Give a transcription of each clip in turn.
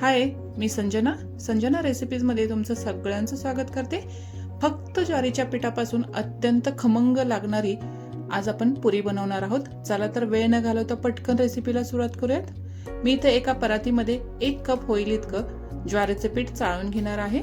हाय मी संजना. संजना रेसिपीजमध्ये तुमचं सगळ्यांचं स्वागत करते. फक्त ज्वारीच्या पिठापासून अत्यंत खमंग लागणारी आज आपण पुरी बनवणार आहोत. चला तर वेळ न घालवता पटकन रेसिपीला सुरुवात करूयात. मी इथे एका परातीमध्ये एक कप होईल इतकं ज्वारीचे पीठ चाळून घेणार आहे.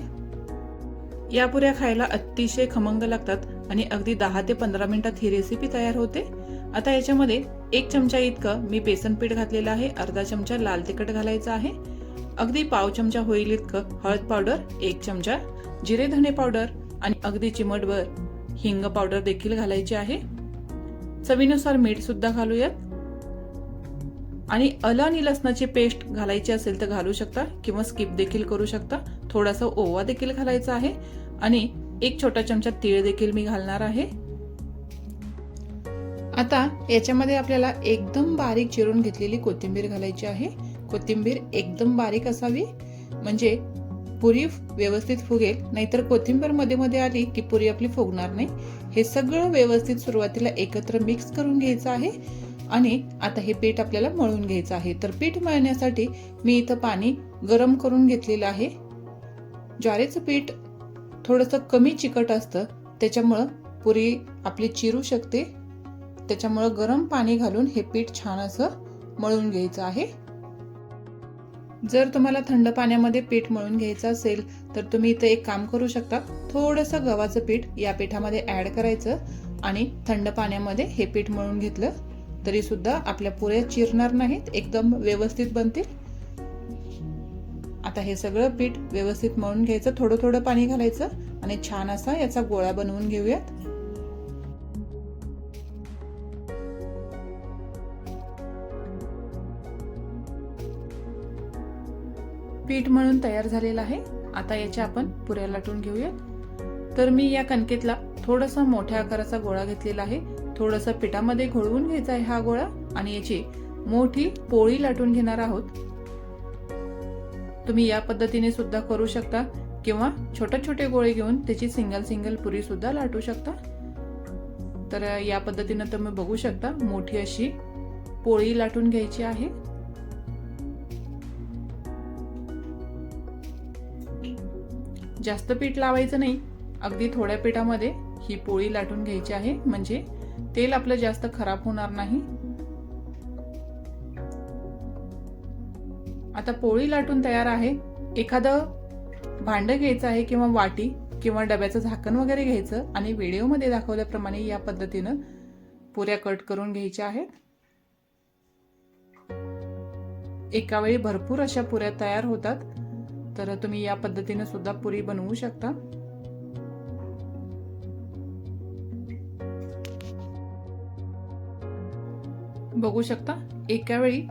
या पुऱ्या खायला अतिशय खमंग लागतात आणि अगदी दहा ते पंधरा मिनिटात ही रेसिपी तयार होते. आता याच्यामध्ये एक चमचा इतकं मी बेसन पीठ घातलेलं आहे. अर्धा चमचा लाल तिखट घालायचं आहे. अगदी पाव चमचा होईल इतकं. हळद पावडर एक चमचा. जिरे धने पावडर आणि अगदी चिमटभर हिंग पावडर देखील घालायची आहे. चवीनुसार मीठ सुद्धा घालूयात. आणि अल आणि लसणाची पेस्ट घालायची असेल तर घालू शकता किंवा स्किप देखील करू शकता. थोडासा ओवा देखील घालायचा आहे. आणि एक छोटा चमचा तीळ देखील मी घालणार आहे. आता याच्यामध्ये आपल्याला एकदम बारीक चिरून घेतलेली कोथिंबीर घालायची आहे. कोथिंबीर एकदम बारीक असावी. म्हणजे पुरी व्यवस्थित फुगेल. नाहीतर कोथिंबीरमध्ये मध्ये आली की पुरी आपली फुगणार नाही. हे सगळं व्यवस्थित सुरुवातीला एकत्र मिक्स करून घ्यायचं आहे. आणि आता हे पीठ आपल्याला मळून घ्यायचं आहे. तर पीठ मळण्यासाठी मी इथं पाणी गरम करून घेतलेलं आहे. ज्वारीचं पीठ थोडंसं कमी चिकट असतं. त्याच्यामुळं पुरी आपली चिरू शकते. त्याच्यामुळं गरम पाणी घालून हे पीठ छान असं मळून घ्यायचं आहे. जर तुम्हाला थंड पाण्यामध्ये पीठ मळून घ्यायचं असेल तर तुम्ही इथं एक काम करू शकता. थोडंसं गव्हाचं पीठ या पिठामध्ये ऍड करायचं आणि थंड पाण्यामध्ये हे पीठ मळून घेतलं तरी सुद्धा आपल्या पुऱ्या चिरणार नाहीत एकदम व्यवस्थित बनतील. आता हे सगळं पीठ व्यवस्थित मळून घ्यायचं थोडं थोडं पाणी घालायचं आणि छान असा याचा गोळा बनवून घेऊयात. पीठ म्हणून तयार झालेलं आहे. आता याच्या आपण पुऱ्या लाटून घेऊयात. तर मी या कणकेतला थोडासा मोठ्या आकाराचा गोळा घेतलेला आहे. थोडंसं पिठामध्ये घोळवून घ्यायचा आहे हा गोळा आणि याची मोठी पोळी लाटून घेणार आहोत. तुम्ही या पद्धतीने सुद्धा करू शकता किंवा छोटे छोटे गोळे घेऊन त्याची सिंगल सिंगल पुरी सुद्धा लाटू शकता. तर या पद्धतीनं तुम्ही बघू शकता मोठी अशी पोळी लाटून घ्यायची आहे. जास्त पीठ लावायचं नाही. अगदी थोड्या पिठामध्ये ही पोळी लाटून घ्यायची आहे. म्हणजे तेल आपलं जास्त खराब होणार नाही. आता पोळी लाटून तयार आहे. एखादं भांडं घ्यायचं आहे किंवा वाटी किंवा डब्याचं झाकण वगैरे घ्यायचं आणि व्हिडिओमध्ये दाखवल्याप्रमाणे या पद्धतीनं पुऱ्या कट करून घ्यायच्या आहेत. एका वेळी भरपूर अशा पुऱ्या तयार होतात. तर तुम्ही या पद्धतीने सुद्धा पुरी बनवू शकता. बघू शकता एका वेळी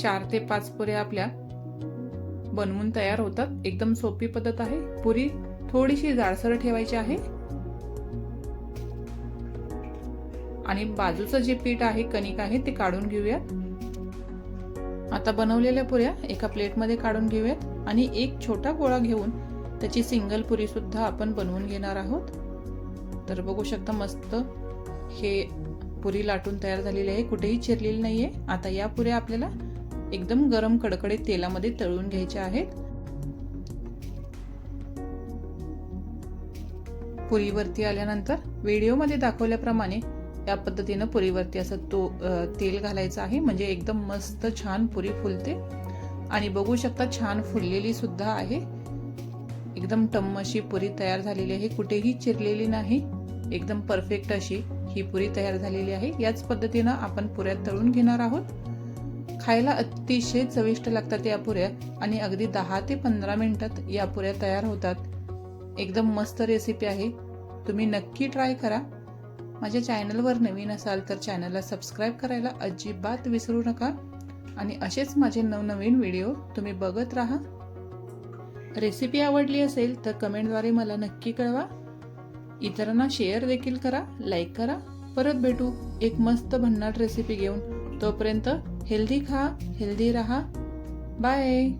चार ते पाच पुऱ्या आपल्या बनवून तयार होतात. एकदम सोपी पद्धत आहे. पुरी थोडीशी जाडसर ठेवायची आहे. आणि बाजूचं जे पीठ आहे कणिक आहे ते काढून घेऊयात. आता बनवलेल्या पुऱ्या एका प्लेटमध्ये काढून घेऊयात आणि एक छोटा गोळा घेऊन त्याची सिंगल पुरी सुद्धा आपण बनवून घेणार आहोत. तर बघू शकता मस्त हे पुरी लाटून तयार झालेली आहे. कुठेही चिरलेली नाहीये. आता या पुऱ्या आपल्याला एकदम गरम कडकडीत तेलामध्ये तळून घ्यायच्या आहेत. पुरीवरती आल्यानंतर व्हिडिओमध्ये दाखवल्याप्रमाणे या पद्धतीनं पुरीवरती असं तो तेल घालायचं आहे. म्हणजे एकदम मस्त छान पुरी फुलते. आणि बघू शकता छान फुललेली सुद्धा आहे. एकदम टम्म अशी पुरी तयार झालेली आहे. कुठेही चिरलेली नाही. एकदम परफेक्ट अशी ही पुरी तयार झालेली आहे. याच पद्धतीनं आपण पुऱ्या तळून घेणार आहोत. खायला अतिशय चविष्ट लागतात या पुऱ्या. आणि अगदी दहा ते पंधरा मिनिटात या पुऱ्या तयार होतात. एकदम मस्त रेसिपी आहे. तुम्ही नक्की ट्राय करा. माझ्या चॅनलवर नवीन असाल तर चॅनलला सबस्क्राईब करायला अजिबात विसरू नका. आणि असेच माझे नवनवीन व्हिडिओ तुम्ही बघत राहा. रेसिपी आवडली असेल तर कमेंटद्वारे मला नक्की कळवा. इतरांना शेअर देखील करा लाईक करा. परत भेटू एक मस्त भन्नाट रेसिपी घेऊन. तोपर्यंत हेल्दी खा हेल्दी राहा. बाय.